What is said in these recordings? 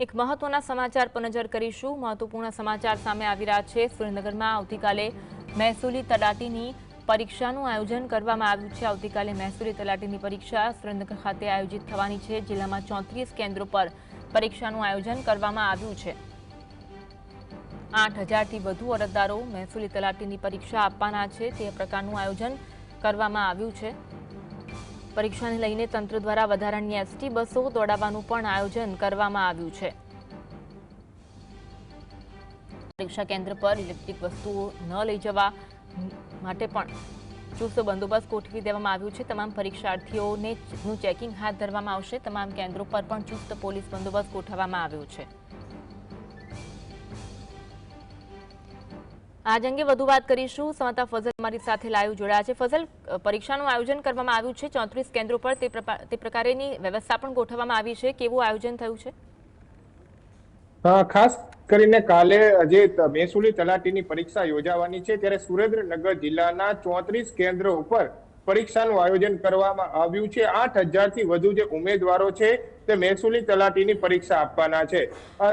એક મહત્વના સમાચાર પર નજર કરીશું. મહત્વપૂર્ણ સમાચાર સામે આવી રહ્યા છે. સુરેન્દ્રનગરમાં આવતીકાલે મહેસૂલી તલાટીની પરીક્ષાનું આયોજન કરવામાં આવ્યું છે. આવતીકાલે મહેસૂલી તલાટીની પરીક્ષા સુરેન્દ્રનગર ખાતે આયોજિત થવાની છે. જિલ્લામાં ચોત્રીસ કેન્દ્રો પર પરીક્ષાનું આયોજન કરવામાં આવ્યું છે. આઠ હજારથી વધુ અરજદારો મહેસૂલી તલાટીની પરીક્ષા આપવાના છે. તે પ્રકારનું આયોજન કરવામાં આવ્યું છે. પરીક્ષાને લઈને તંત્ર દ્વારા વધારાની એસટી બસો દોડાવવાનું પણ આયોજન કરવામાં આવ્યું છે. પરીક્ષા કેન્દ્ર પર ઇલેક્ટ્રિક વસ્તુઓ ન લઈ જવા માટે પણ ચુસ્ત બંદોબસ્ત ગોઠવી દેવામાં આવ્યું છે. તમામ પરીક્ષાર્થીઓને ચેકિંગ હાથ ધરવામાં આવશે. તમામ કેન્દ્રો પર પણ ચુસ્ત પોલીસ બંદોબસ્ત ગોઠવવામાં આવ્યો છે. આજ અંગે વધુ વાત કરીશું. સમતા ફઝલ અમારી સાથે લાઈવ જોડાયા છે. ફઝલ પરીક્ષાનું આયોજન કરવામાં આવ્યું છે. ચોત્રીસ કેન્દ્રો પર તે પ્રકારેની વ્યવસ્થા પણ ગોઠવવામાં આવી છે. કેવું આયોજન થયું છે? ખાસ કરીને કાલે જે ત- મહેસૂલી તલાટીની પરીક્ષા યોજાવાની છે. ત્યારે સુરેન્દ્રનગર જિલ્લાના ચોત્રીસ કેન્દ્રો ઉપર પરીક્ષાનું આયોજન કરવામાં આવ્યું છે. આઠ હજારથી વધુ જે ઉમેદવારો છે તે મહેસૂલી તલાટીની પરીક્ષા આપવાના છે.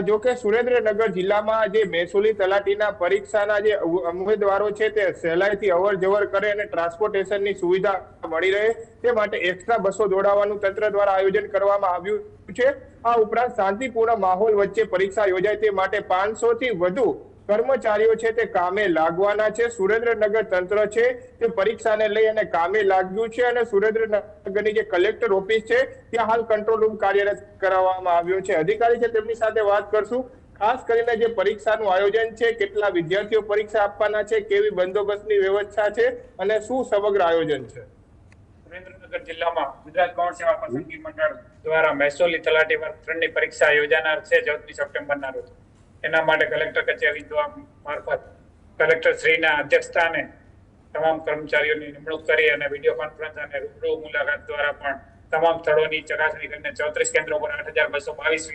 જો કે સુરેન્દ્રનગર જિલ્લામાં જે મહેસૂલી તલાટીના પરીક્ષાના જે ઉમેદવારો છે તે સહેલાઈથી અવર જવર કરે અને ટ્રાન્સપોર્ટેશનની સુવિધા મળી રહે. તે માટે એક્સ્ટ્રા બસો દોડાવવાનું તંત્ર દ્વારા આયોજન કરવામાં આવ્યું છે. આ ઉપરાંત શાંતિપૂર્ણ માહોલ વચ્ચે પરીક્ષા યોજાય તે માટે પાંચસો થી વધુ કર્મચારીઓ છે તે કામે લાગવાના છે. સુરેન્દ્રનગર તંત્ર છે તે પરીક્ષાને લઈ અને કામે લાગ્યું છે અને સુરેન્દ્રનગરની જે કલેક્ટર ઓફિસ છે ત્યાં હાલ કંટ્રોલ રૂમ કાર્યરત કરાવવામાં આવ્યો છે. અધિકારી છે તેમની સાથે વાત કરશું. ખાસ કરીને જે પરીક્ષાનું આયોજન છે, કેટલા વિદ્યાર્થીઓ પરીક્ષા આપવાના છે, કેવી બંદોબસ્તની વ્યવસ્થા છે અને શું સમગ્ર આયોજન છે? સુરેન્દ્રનગર જિલ્લામાં ગુજરાત ગૌણ સેવા પસંદગી મંડળ દ્વારા મહેસૂલી તલાટી વર્ગ ત્રણની પરીક્ષા યોજાનાર છે, ચૌદમી સપ્ટેમ્બરના રોજ. એના માટે કલેક્ટર કચેરી મારફત કલેક્ટર શ્રીના અધ્યક્ષસ્થાને તમામ કર્મચારીઓની નિમણૂક કરી અને વીડિયો કોન્ફરન્સ અને રૂબરૂ મુલાકાત દ્વારા પણ તમામ સ્થળોની ચકાસણી કરીને ચોત્રીસ કેન્દ્રો પર આઠ હજાર બસો બાવીસ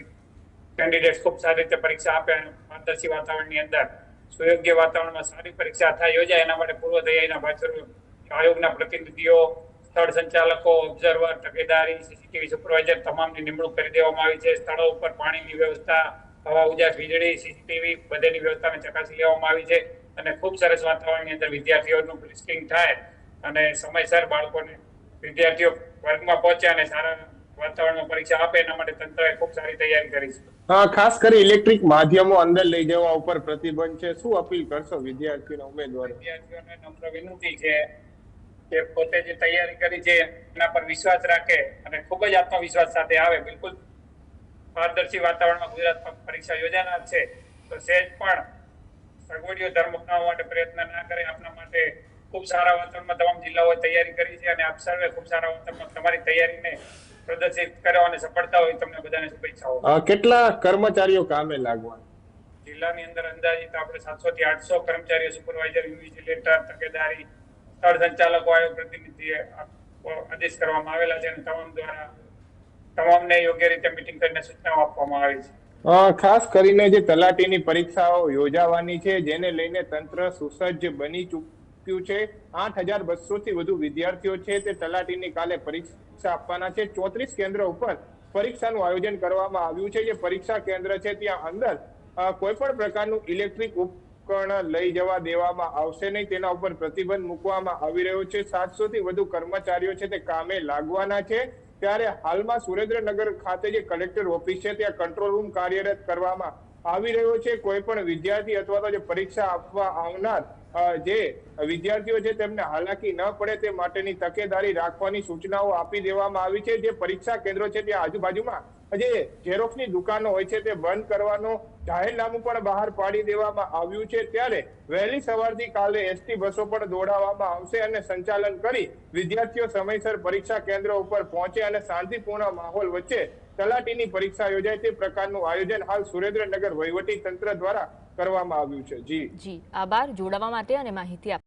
કેન્ડિડેટ ખૂબ સારી રીતે પરીક્ષા આપે અને પારદર્શી વાતાવરણની અંદર સુયોગ્ય વાતાવરણમાં સારી પરીક્ષા થાય યોજાય એના માટે પૂર્વ તૈયારીના ભાગરૂપે આયોગના પ્રતિનિધિઓ, સ્થળ સંચાલકો ઓબ્ઝર્વર તકેદારી સીસીટીવી સુપરવાઇઝર તમામની નિમણૂક કરી દેવામાં આવી છે. સ્થળો ઉપર પાણીની વ્યવસ્થા હવા ઉજાસ વીજળી સીસીટીવી બધેની વ્યવસ્થાને ચકાસી લેવામાં આવી છે અને ખૂબ સરસ વાતાવરણની અંદર વિદ્યાર્થીઓનું લિસ્ટિંગ થાય અને સમયસર બાળકોને વિદ્યાર્થીઓ વર્ગમાં પહોંચે અને સારા વાતાવરણમાં પરીક્ષા આપે એના માટે તંત્રએ ખૂબ સારી તૈયારી કરી છે. હા ખાસ કરી ઇલેક્ટ્રિક માધ્યમો અંદર લઈ જવા ઉપર પ્રતિબંધ છે. શું અપીલ કરશો વિદ્યાર્થીઓના ઉમેદવાર? વિદ્યાર્થીઓને નમ્ર વિનંતી છે કે પોતે જે તૈયારી કરી છે એના પર વિશ્વાસ રાખે અને ખૂબ જ આત્મવિશ્વાસ સાથે આવે. બિલકુલ પારદર્શી વાતાવરણમાં ગુજરાત પરીક્ષા યોજાનાર છે. તો સહેજ પણ સગવડીઓ ધર્મ અપનાવવા માટે પ્રયત્ન ના કરે. આપના માટે ખૂબ સારા વાતાવરણમાં તમામ જિલ્લાઓએ તૈયારી કરી છે અને આપ સર્વે ખૂબ સારા વાતાવરણમાં તમારી તૈયારીને પ્રદર્શિત કરો અને સફળતા હોય તમને બધાને શુભેચ્છાઓ. કેટલા કર્મચારીઓ કામે લાગવાના? જિલ્લાની અંદર અંદાજિત આપણે સાતસો થી આઠસો કર્મચારીઓ સુપરવાઇઝર ઇન્વિજિલેટર તકેદારી સ્થળ સંચાલકો આયોગ પ્રતિનિધિ આદેશ કરવામાં આવેલા છે અને તમામ દ્વારા તમામને યોગ્ય રીતે મિટિંગ કરીને સૂચનાઓ આપવામાં આવી છે. ખાસ કરીને જે તલાટીની પરીક્ષાઓ યોજાવાની છે, જેને લઈને તંત્ર સુસજ્જ બની ચૂક્યું છે. આઠ હજાર બસો થી વધુ વિદ્યાર્થીઓ છે તે તલાટીની કાલે પરીક્ષા આપવાના છે. ચોત્રીસ કેન્દ્ર ઉપર પરીક્ષાનું આયોજન કરવામાં આવ્યું છે. જે પરીક્ષા કેન્દ્ર છે ત્યાં અંદર કોઈ પણ પ્રકારનું ઇલેક્ટ્રિક ઉપકરણ લઈ જવા દેવામાં આવશે નહીં. તેના ઉપર પ્રતિબંધ મૂકવામાં આવી રહ્યો છે. સાતસો થી વધુ કર્મચારીઓ છે તે કામે લાગવાના છે. ત્યારે હાલમાં સુરેન્દ્રનગર ખાતે જે કલેક્ટર ઓફિસ છે, ત્યાં કંટ્રોલ રૂમ કાર્યરત કરવામાં આવી રહ્યો છે. કોઈ પણ વિદ્યાર્થી અથવા તો જે પરીક્ષા આપવા આવનાર જે વિદ્યાર્થીઓ છે તેમને હાલાકી ન પડે તે માટેની તકેદારી રાખવાની સૂચનાઓ આપી દેવામાં આવી છે. જે પરીક્ષા કેન્દ્રો છે ત્યાં આજુબાજુમાં જે ઝેરોક્ષની દુકાનો હોય છે તે બંધ કરવાનો જાહેરનામું પણ બહાર પાડી દેવામાં આવ્યું છે. ત્યારે વહેલી સવારથી કાલે એસટી બસો પણ દોડાવવામાં આવશે અને સંચાલન કરી વિદ્યાર્થીઓ સમયસર પરીક્ષા કેન્દ્ર ઉપર પહોંચે અને શાંતિપૂર્ણ માહોલ વચ્ચે તલાટીની પરીક્ષા યોજાય તે પ્રકારનું આયોજન હાલ સુરેન્દ્રનગર વહીવટી તંત્ર દ્વારા કરવામાં આવ્યું છે. જી. જી. આભાર. જોડાવા માટે અને માહિતી